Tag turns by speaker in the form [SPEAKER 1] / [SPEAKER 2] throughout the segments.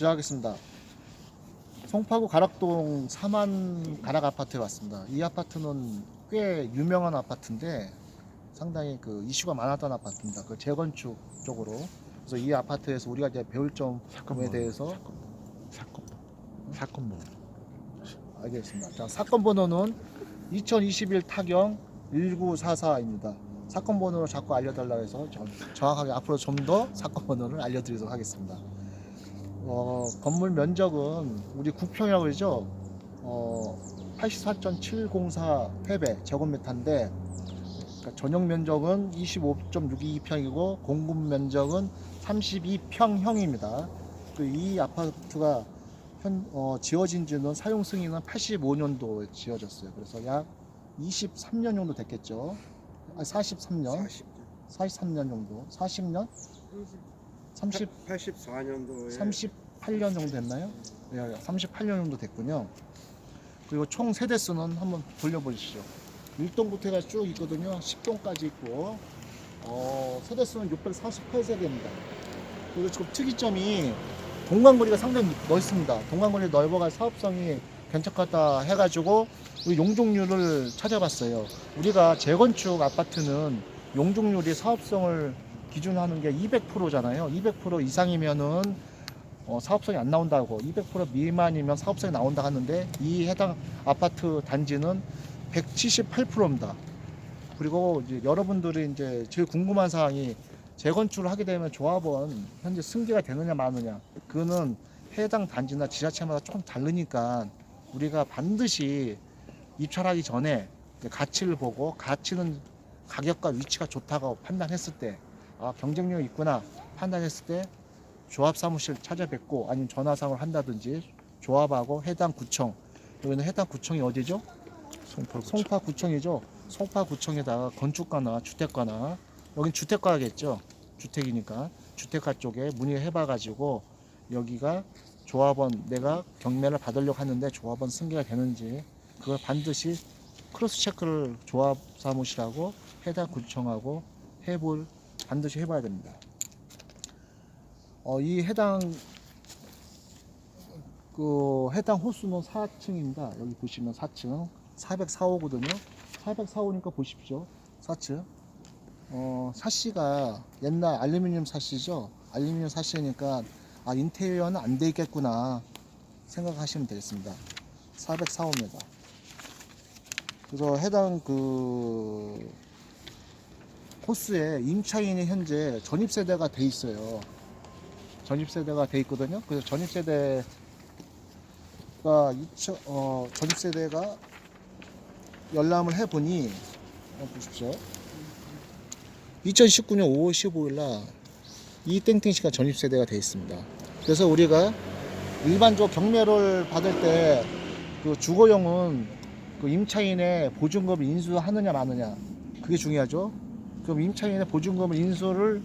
[SPEAKER 1] 시작하겠습니다. 송파구 가락동 사만 가락 아파트에 왔습니다. 이 아파트는 꽤 유명한 아파트인데 상당히 그 이슈가 많았던 아파트입니다. 그 재건축 쪽으로. 그래서 이 아파트에서 우리가 이제 배울 점에
[SPEAKER 2] 사건
[SPEAKER 1] 대해서
[SPEAKER 2] 사건 사건 뭐
[SPEAKER 1] 알겠습니다. 자, 사건 번호는 2021 타경 1944입니다. 사건 번호를 자꾸 알려달라 해서 좀 정확하게 앞으로 좀 더 사건 번호를 알려드리도록 하겠습니다. 어, 건물 면적은 우리 국평이라고 그러죠. 어, 84.704 회배 제곱미터인데 그러니까 전용 면적은 25.62평이고 공급 면적은 32평형입니다. 그이 아파트가 현, 어, 지어진 지는 사용 승인은 85년도에 지어졌어요. 그래서 약 23년 정도 됐겠죠. 아, 43년, 43년 정도, 40년, 30,
[SPEAKER 3] 84년도에
[SPEAKER 1] 38년 정도 됐나요? 예, 38년 정도 됐군요. 그리고 총 세대 수는 한번 돌려보시죠. 1동부터 해가 쭉 있거든요. 10동까지 있고, 어, 세대 수는 648세대입니다. 그리고 지금 특이점이 동간거리가 상당히 넓습니다. 동간거리 넓어가 사업성이 괜찮겠다 해가지고 용적률을 찾아봤어요. 우리가 재건축 아파트는 용적률이 사업성을 기준하는 게 200%잖아요. 200% 이상이면은 어, 사업성이 안 나온다고 200% 미만이면 사업성이 나온다 하는데 이 해당 아파트 단지는 178%입니다. 그리고 이제 여러분들이 이제 제일 궁금한 사항이 재건축을 하게 되면 조합원 현재 승계가 되느냐 마느냐 그거는 해당 단지나 지자체마다 조금 다르니까 우리가 반드시 입찰하기 전에 가치를 보고 가치는 가격과 위치가 좋다고 판단했을 때 아, 경쟁력이 있구나 판단했을 때 조합 사무실 찾아뵙고 아니면 전화상을 한다든지 조합하고 해당 구청 여기는 해당 구청이 어디죠?
[SPEAKER 2] 송파구
[SPEAKER 1] 송파구청이죠. 송파구청에다가 건축가나 주택가나 여긴 주택가겠죠. 주택이니까 주택가 쪽에 문의해봐가지고 여기가 조합원 내가 경매를 받으려고 하는데 조합원 승계가 되는지 그걸 반드시 크로스 체크를 조합 사무실하고 해당 구청하고 해볼 반드시 해봐야 됩니다. 어, 이 해당 그 해당 호수는 4층입니다. 여기 보시면 4층 404호거든요. 404호니까 보십시오. 4층. 어, 사시가 옛날 알루미늄 사시죠. 알루미늄 사시니까 아 인테리어는 안돼 있겠구나 생각하시면 되겠습니다. 404호입니다. 그래서 해당 그 호수에 임차인이 현재 전입 세대가 돼 있어요. 전입 세대가 돼 있거든요. 그래서 전입 세대가 2000, 어, 전입 세대가 열람을 해보니 어, 보십시오. 2019년 5월 15일 날이 땡땡 씨가 전입 세대가 돼 있습니다. 그래서 우리가 일반적 경매를 받을 때 그 주거용은 그 임차인의 보증금을 인수하느냐 마느냐 그게 중요하죠. 그럼 임차인의 보증금을 인수를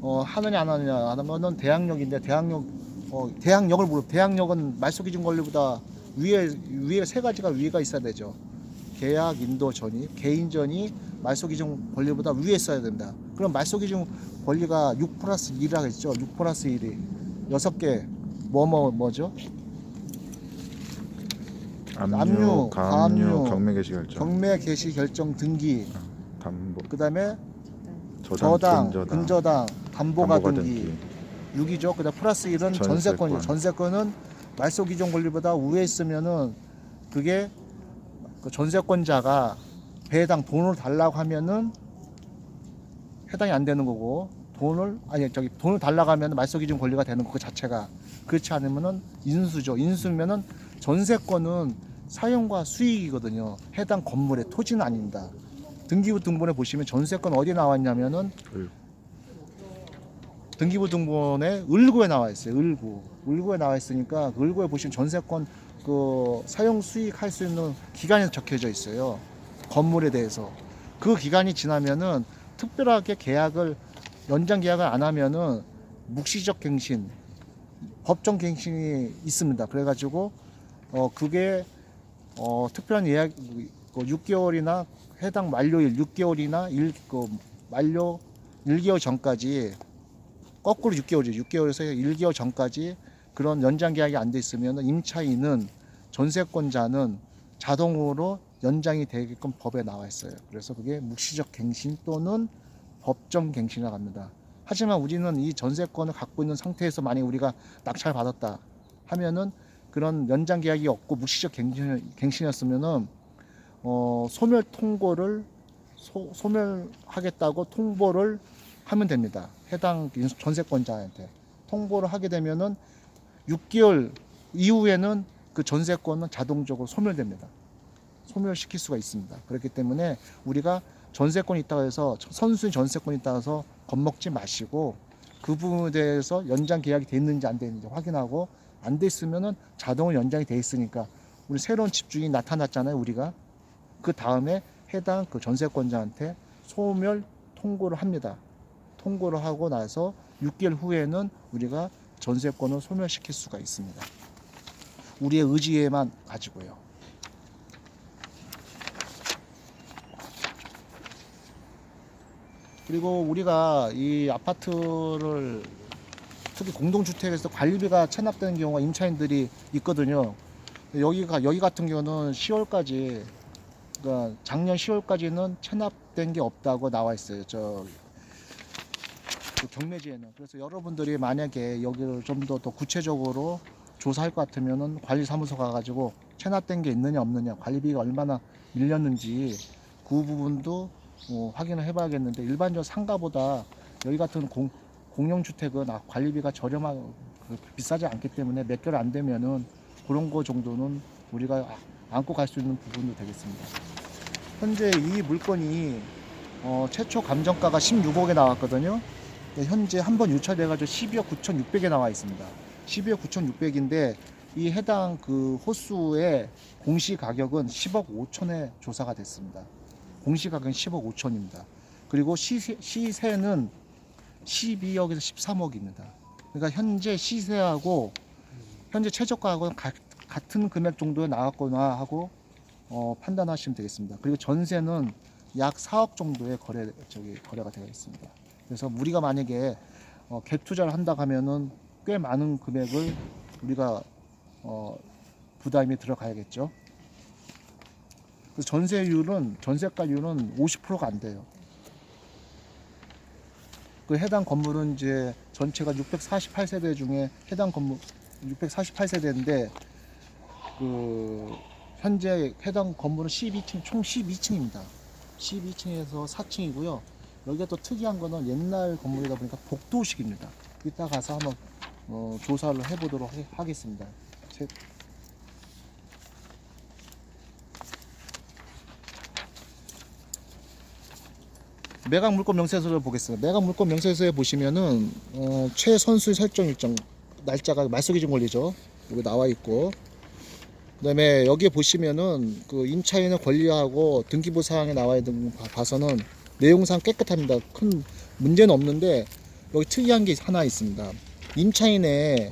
[SPEAKER 1] 어, 하느냐 안 하느냐 안 하면은 대항력인데 대항력 어, 대항력을 모르 대항력은 말소 기준 권리보다 위에 위에 세 가지가 위가 있어야 되죠. 계약, 인도, 전입, 개인 전이 말소 기준 권리보다 위에 있어야 된다. 그럼 말소 기준 권리가 6 플러스 1이라고 했죠. 6 플러스 1이 여섯 개 뭐 뭐 뭐죠?
[SPEAKER 2] 압류,
[SPEAKER 1] 압류,
[SPEAKER 2] 가압류,
[SPEAKER 1] 가압류,
[SPEAKER 2] 경매 개시 결정,
[SPEAKER 1] 경매 개시 결정 등기,
[SPEAKER 2] 담보,
[SPEAKER 1] 그다음에
[SPEAKER 2] 저당,
[SPEAKER 1] 저당,
[SPEAKER 2] 근저당,
[SPEAKER 1] 근저당, 담보가
[SPEAKER 2] 담보가
[SPEAKER 1] 등기.
[SPEAKER 2] 등기,
[SPEAKER 1] 6이죠. 그다음 플러스 1은
[SPEAKER 2] 전세권.
[SPEAKER 1] 전세권이죠. 전세권은 말소 기준 권리보다 위에 있으면은 그게 그 전세권자가 배당 돈을 달라고 하면은 해당이 안 되는 거고 돈을 아니 저기 돈을 달라고 하면 말소 기준 권리가 되는 거그 자체가 그렇지 않으면은 인수죠. 인수면은 전세권은 사용과 수익이거든요. 해당 건물의 토지는 아닙니다. 등기부 등본에 보시면 전세권 어디 나와 있냐면은
[SPEAKER 2] 을.
[SPEAKER 1] 등기부 등본에 을구에 나와 있어요. 을구. 을구에 나와 있으니까 그 을구에 보시면 전세권 그 사용 수익 할 수 있는 기간이 적혀져 있어요. 건물에 대해서. 그 기간이 지나면은 특별하게 계약을 연장 계약을 안 하면은 묵시적 갱신, 법정 갱신이 있습니다. 그래가지고 어 그게 어 특별한 예약 그 6개월이나 해당 만료일 6개월이나 일 그 만료 1개월 전까지 거꾸로 6개월이죠. 6개월에서 1개월 전까지 그런 연장 계약이 안 돼 있으면 임차인은 전세권자는 자동으로 연장이 되게끔 법에 나와 있어요. 그래서 그게 묵시적 갱신 또는 법정 갱신이라고 합니다. 하지만 우리는 이 전세권을 갖고 있는 상태에서 만약 우리가 낙찰 받았다 하면은 그런 연장 계약이 없고 묵시적 갱신, 갱신이었으면은 어, 소멸 통보를 소, 소멸하겠다고 통보를 하면 됩니다. 해당 전세권자한테 통보를 하게 되면은 6개월 이후에는 그 전세권은 자동적으로 소멸됩니다. 소멸시킬 수가 있습니다. 그렇기 때문에 우리가 전세권이 있다고 해서 선순위 전세권이 해서 겁먹지 마시고 그 부분에 대해서 연장 계약이 돼 있는지 안 돼 있는지 확인하고 안 돼 있으면은 자동으로 연장이 돼 있으니까 우리 새로운 집주인이 나타났잖아요 우리가 그 다음에 해당 그 전세권자한테 소멸 통고를 합니다. 통고를 하고 나서 6개월 후에는 우리가 전세권을 소멸시킬 수가 있습니다. 우리의 의지에만 가지고요. 그리고 우리가 이 아파트를 특히 공동주택에서 관리비가 체납되는 경우가 임차인들이 있거든요. 여기가 여기 같은 경우는 10월까지 그러니까 작년 10월까지는 체납된 게 없다고 나와 있어요. 저 그 경매지에는 그래서 여러분들이 만약에 여기를 좀 더 더 구체적으로 조사할 것 같으면은 관리사무소 가가지고 체납된 게 있느냐 없느냐 관리비가 얼마나 밀렸는지 그 부분도 어, 확인을 해봐야겠는데 일반적 상가보다 여기 같은 공, 공용주택은 아, 관리비가 저렴하고 그 비싸지 않기 때문에 몇 개월 안 되면은 그런 거 정도는 우리가 아- 안고 갈 수 있는 부분도 되겠습니다. 현재 이 물건이 어, 최초 감정가가 16억에 나왔거든요. 네, 현재 한 번 유찰돼가지고 12억 9,600에 나와 있습니다. 12억 9,600인데 이 해당 그 호수의 공시 가격은 10억 5천에 조사가 됐습니다. 공시 가격은 10억 5천입니다. 그리고 시세, 시세는 12억에서 13억입니다. 그러니까 현재 시세하고 현재 최저가하고 가- 같은 금액 정도에 나왔거나 하고 어, 판단하시면 되겠습니다. 그리고 전세는 약 4억 정도의 거래 저기 거래가 되어 있습니다. 그래서 우리가 만약에 어, 갭 투자를 한다 하면은 꽤 많은 금액을 우리가 어, 부담이 들어가야겠죠. 그래서 전세율은 전세가율은 50%가 안 돼요. 그 해당 건물은 이제 전체가 648세대 중에 해당 건물 648세대인데 그 현재 해당 건물은 12층 총 12층입니다. 12층에서 4층이고요. 여기가 또 특이한 거는 옛날 건물이다 보니까 복도식입니다. 이따 가서 한번 어, 조사를 해보도록 하- 하겠습니다. 제- 매각 물건 명세서를 보겠습니다. 매각 물건 명세서에 보시면은 어, 최 선수 설정 일정 날짜가 말소기준 권리죠. 여기 나와 있고 그다음에 여기에 보시면은 그 임차인의 권리하고 등기부 사항에 나와 있는 거 봐- 봐서는 내용상 깨끗합니다. 큰 문제는 없는데 여기 특이한 게 하나 있습니다. 임차인의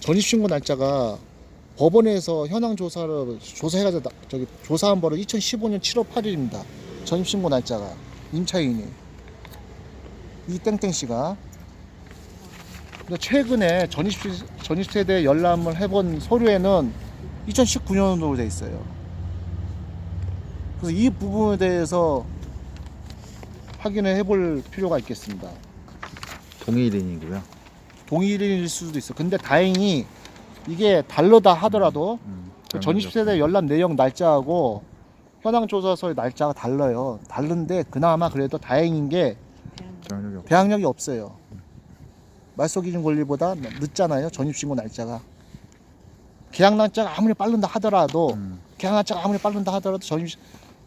[SPEAKER 1] 전입신고 날짜가 법원에서 현황 조사를 조사해가지고 나- 저기 조사한 바로 2015년 7월 8일입니다. 전입신고 날짜가 임차인이 이 땡땡 씨가 최근에 전입 전입세대 열람을 해본 서류에는 2019년도로 돼 있어요. 그래서 이 부분에 대해서 확인을 해볼 필요가 있겠습니다.
[SPEAKER 2] 동일인이고요.
[SPEAKER 1] 동일일 수도 있어. 근데 다행히 이게 다르다 하더라도
[SPEAKER 2] 음,
[SPEAKER 1] 그 전입 세대 열람 내용 날짜하고 현황 조사서의 날짜가 달라요. 다른데 그나마 그래도 다행인 게. 대항력이 없어요. 말소 기준 권리보다 늦잖아요. 전입 신고 날짜가. 계약 날짜가 아무리 빠른다 하더라도
[SPEAKER 2] 음,
[SPEAKER 1] 계약 날짜가 아무리 빠른다 하더라도 전입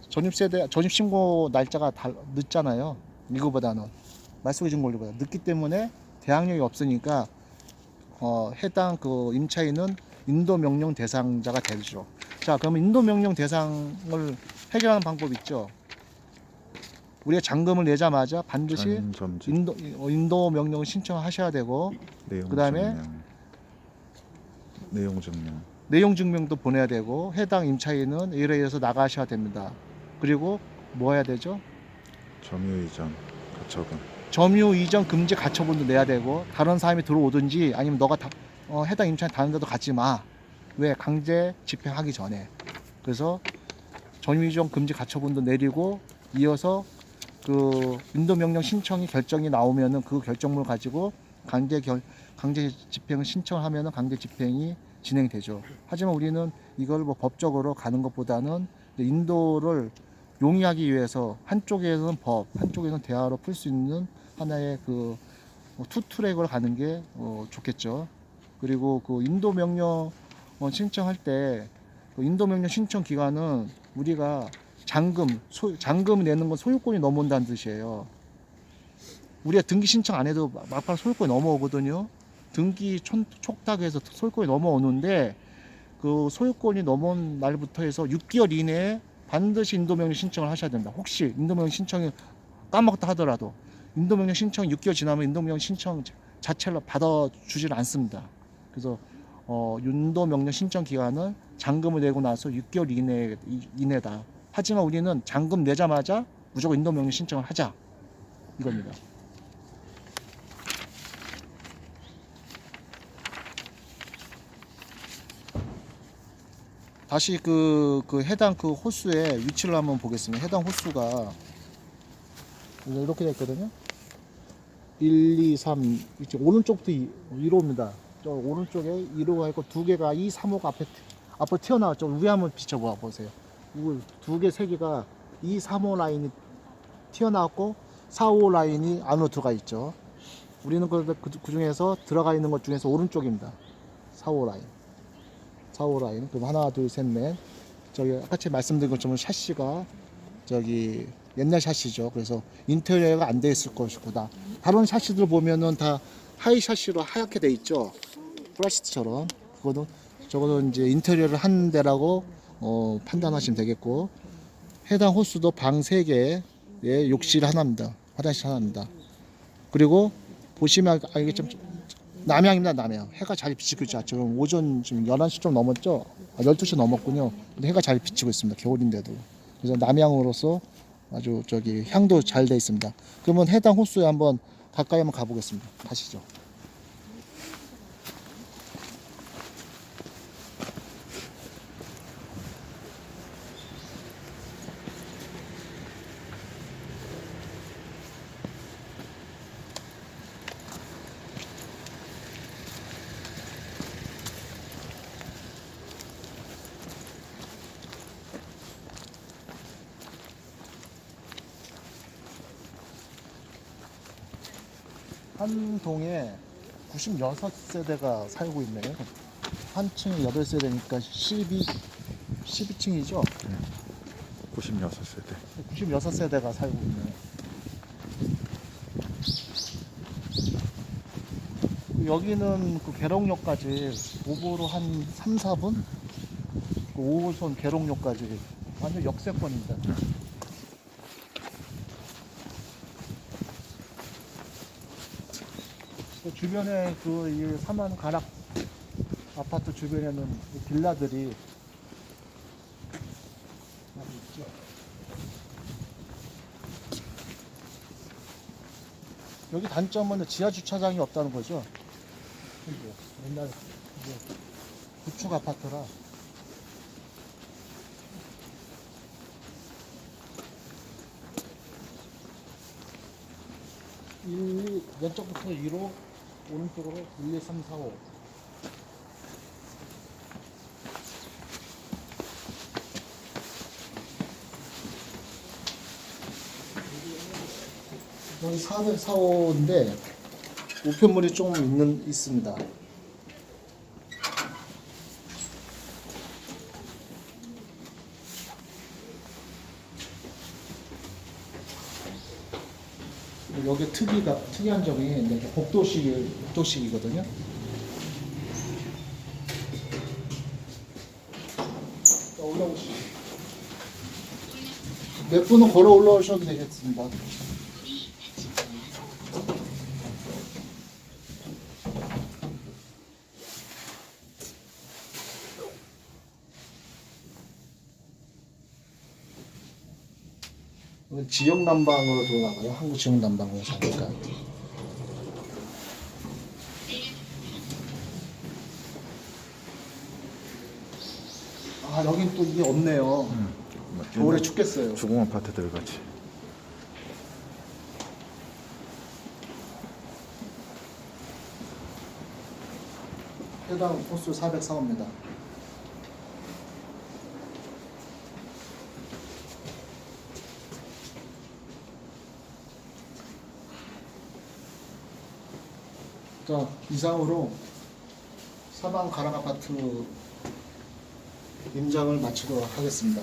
[SPEAKER 1] 전입 세대 전입 신고 날짜가 달, 늦잖아요. 이거보다는 말소기준 권리보다 늦기 때문에 대항력이 없으니까 어, 해당 그 임차인은 인도 명령 대상자가 되죠. 자, 그러면 인도 명령 대상을 해결하는 방법 있죠. 우리가 잔금을 내자마자 반드시 인도 어, 인도 명령을 신청하셔야 되고 그다음에.
[SPEAKER 2] 내용 증명.
[SPEAKER 1] 내용 증명도 보내야 되고 해당 임차인은 일회에서 나가셔야 됩니다. 그리고 뭐 해야 되죠?
[SPEAKER 2] 점유 이전 가처분.
[SPEAKER 1] 점유 이전 금지 가처분도 내야 되고 다른 사람이 들어오든지 아니면 너가 다, 어, 해당 임차인 다른 데도 가지 마. 왜 강제 집행하기 전에. 그래서 전위정 금지 가처분도 내리고 이어서 그 인도 명령 신청이 결정이 나오면은 그 결정물 가지고 강제 결 강제 집행을 신청하면은 강제 집행이 진행되죠. 하지만 우리는 이걸 뭐 법적으로 가는 것보다는 인도를 용이하기 위해서 한쪽에서는 법, 한쪽에서는 대화로 풀 수 있는 하나의 그 어, 투트랙을 가는 게 어, 좋겠죠. 그리고 그 인도 명령 어, 신청할 때 그 인도 명령 신청 기간은 우리가 잔금, 소, 잔금 내는 건 소유권이 넘어온다는 뜻이에요. 우리가 등기 신청 안 해도 막판 소유권이 넘어오거든요. 등기 촌, 촉탁해서 소유권이 넘어오는데 그 소유권이 넘어온 날부터 해서 6개월 이내에 반드시 인도명령 신청을 하셔야 된다. 혹시 인도명령 신청이 까먹었다 하더라도 인도명령 신청 6개월 지나면 인도명령 신청 자체를 받아주질 않습니다. 그래서 어, 인도명령 신청 기간은 잔금을 내고 나서 6개월 이내 이- 이내다. 하지만 우리는 잔금 내자마자 무조건 인도명령 신청을 하자 이겁니다. 다시 그, 그 해당 그 호수의 위치를 한번 보겠습니다. 해당 호수가 이렇게 되어 있거든요. 1, 2, 3, 이쪽 오른쪽부터 2, 1호입니다. 저 오른쪽에 1호가 있고 두 개가 2, 3호가 앞에 앞으로 튀어나왔죠. 위에 한번 비춰봐 보세요. 두 개, 세 개가 2, 3호 라인이 튀어나왔고 4, 5 라인이 안으로 들어가 있죠. 우리는 그, 그, 그 중에서 들어가 있는 것 중에서 오른쪽입니다. 4, 5 라인. 4, 5 라인. 그럼 하나, 둘, 셋, 넷. 저기 아까 제가 말씀드린 것처럼 샤시가 저기 옛날 샤시죠. 그래서 인테리어가 안 돼 있을 것이고 다 다른 샤시들 보면은 다 하이 샤시로 하얗게 돼 있죠. 플라스틱처럼 그거는 저거는 이제 인테리어를 한 데라고 어, 판단하시면 되겠고 해당 호수도 방 3개에 욕실 하나입니다. 화장실 하나입니다. 그리고 보시면 알겠지만 남양입니다. 남양. 해가 잘 비치고 있죠. 지금 오전 지금 11시 좀 넘었죠. 아, 12시 넘었군요. 근데 해가 잘 비치고 있습니다. 겨울인데도. 그래서 남양으로서 아주 저기 향도 잘 돼 있습니다. 그러면 해당 호수에 한번 가까이 한번 가보겠습니다. 가시죠. 한 동에 96세대가 살고 있네요. 한 층에 8세대니까 12, 12층이죠.
[SPEAKER 2] 96세대
[SPEAKER 1] 96세대가 살고 있네요. 그 여기는 그 계룡역까지 도보로 한 3, 4분? 그 5호선 계룡역까지 완전 역세권입니다. 주변에 그이 사만 가락 아파트 주변에는 이 빌라들이 많이 있죠. 여기 단점은 지하 주차장이 없다는 거죠. 옛날 이제 구축 아파트라. 일 왼쪽부터 위로 오른쪽으로 1, 2, 3, 4, 5. 여기 404호인데 우편물이 좀 있는 있습니다. 여기 특이가 특이한 점이 이제 복도식 복도식이거든요. 자, 올라오시죠. 몇 분은 걸어 올라오셔도 되겠습니다. 지역 난방으로 돌아가요. 한국 지역 난방으로 사니까. 아 여긴 또 이게 없네요.
[SPEAKER 2] 음, 뭐,
[SPEAKER 1] 겨울에 춥겠어요.
[SPEAKER 2] 주공 아파트들 같이.
[SPEAKER 1] 해당 호수 404호입니다. 자 이상으로 사방 가락 아파트 임장을 마치도록 하겠습니다.